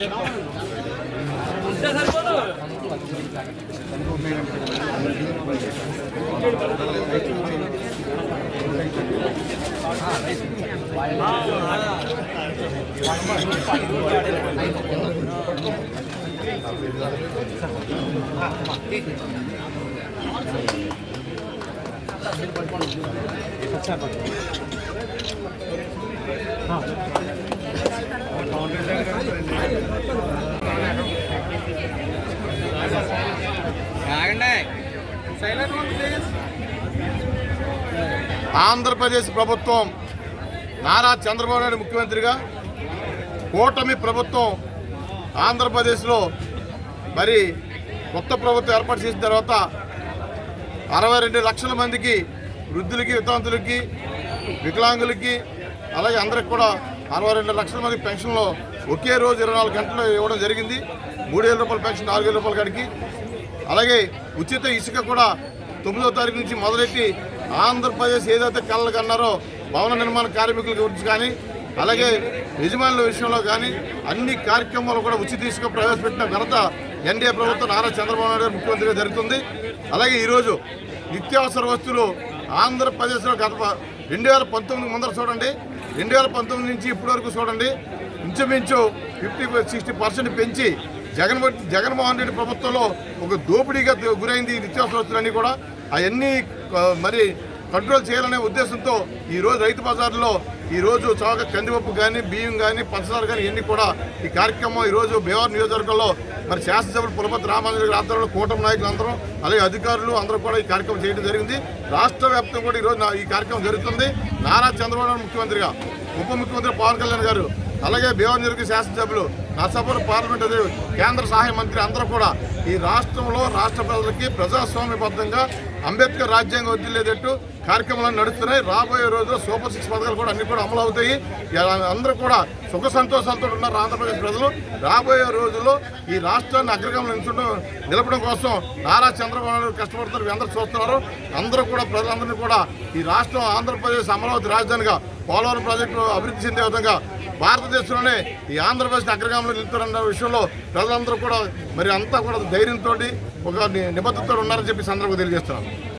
हाँ ఆంధ్రప్రదేశ్ ప్రభుత్వం నారా చంద్రబాబు నాయుడు ముఖ్యమంత్రిగా కూటమి ప్రభుత్వం ఆంధ్రప్రదేశ్లో మరి కొత్త ప్రభుత్వం ఏర్పాటు చేసిన తర్వాత అరవై రెండు లక్షల మందికి వృద్ధులకి వితంతులకి వికలాంగులకి అలాగే అందరికి కూడా అరవై రెండు లక్షల మంది పెన్షన్లో ఒకే రోజు ఇరవై నాలుగు గంటలు ఇవ్వడం జరిగింది. మూడు వేల రూపాయల పెన్షన్ నాలుగు వేల రూపాయల కాడికి అలాగే ఉచిత ఇసుక కూడా తొమ్మిదో తారీఖు నుంచి మొదలెట్టి ఆంధ్రప్రదేశ్ ఏదైతే కళలు కన్నారో భవన నిర్మాణ కార్మికుల గురించి కానీ అలాగే యజమానుల విషయంలో కానీ అన్ని కార్యక్రమాలు కూడా ఉచిత ఇసుక ప్రవేశపెట్టిన ఘనత ఎన్డీఏ ప్రభుత్వం నారా చంద్రబాబు నాయుడు గారు ముఖ్యమంత్రిగా జరుగుతుంది. అలాగే ఈరోజు నిత్యావసర వస్తువులు ఆంధ్రప్రదేశ్లో గత రెండు వేల పంతొమ్మిది ముందర చూడండి రెండు వేల పంతొమ్మిది నుంచి ఇప్పటి వరకు చూడండి ఇంచుమించు ఫిఫ్టీ సిక్స్టీ పర్సెంట్ పెంచి జగన్ జగన్మోహన్ రెడ్డి ప్రభుత్వంలో ఒక దోపిడీగా గురైంది ఈ నిత్యావసర వస్తువులన్నీ కూడా. అవన్నీ మరి కంట్రోల్ చేయాలనే ఉద్దేశంతో ఈరోజు రైతు బజార్లో ఈ రోజు చౌక కందిపప్పు కానీ బియ్యం కానీ పంచదార కానీ ఇవన్నీ కూడా ఈ కార్యక్రమం ఈ రోజు నియోజకవర్గంలో మరి శాసనసభ్యులు పులపతి రామాంజలి గారి ఆధ్వర్యంలో కూటమి నాయకులు అందరం అలాగే అధికారులు అందరూ కూడా ఈ కార్యక్రమం చేయడం జరిగింది. రాష్ట్ర వ్యాప్తంగా కూడా ఈ రోజు ఈ కార్యక్రమం జరుగుతుంది. నారా చంద్రబాబు ముఖ్యమంత్రిగా ఉప ముఖ్యమంత్రి పవన్ కళ్యాణ్ గారు అలాగే భీమవరం నియోజక శాసనసభ్యులు నర్సాపురం పార్లమెంట్ అదే కేంద్ర సహాయ మంత్రి అందరూ కూడా ఈ రాష్ట్రంలో రాష్ట్ర ప్రజలకి ప్రజాస్వామ్యబద్ధంగా అంబేద్కర్ రాజ్యాంగం వదిలేటట్టు కార్యక్రమాలు నడుస్తున్నాయి. రాబోయే రోజుల్లో సూపర్ సిక్స్ పథకాలు కూడా అన్ని కూడా అమలు అవుతాయి. అందరూ కూడా సుఖ సంతోషాలతో ఉన్నారు ఆంధ్రప్రదేశ్ ప్రజలు. రాబోయే రోజుల్లో ఈ రాష్ట్రాన్ని అగ్రగమనం నిలుచుండడం నిలపడం కోసం నారా చంద్రబాబు నాయుడు కష్టపడుతున్నారు అందరూ చూస్తున్నారు. అందరూ కూడా ప్రజలందరినీ కూడా ఈ రాష్ట్రం ఆంధ్రప్రదేశ్ అమరావతి రాజధానిగా పోలవరం ప్రాజెక్టు అభివృద్ధి చెందే విధంగా భారతదేశంలోనే ఈ ఆంధ్రప్రదేశ్ అగ్రగామంలో నిలుపుతారన్న విషయంలో ప్రజలందరూ కూడా మరి అంతా కూడా ధైర్యంతో ఒక ని- నిబద్ధతతో ఉన్నారని చెప్పి సందర్భంగా తెలియజేస్తున్నాను.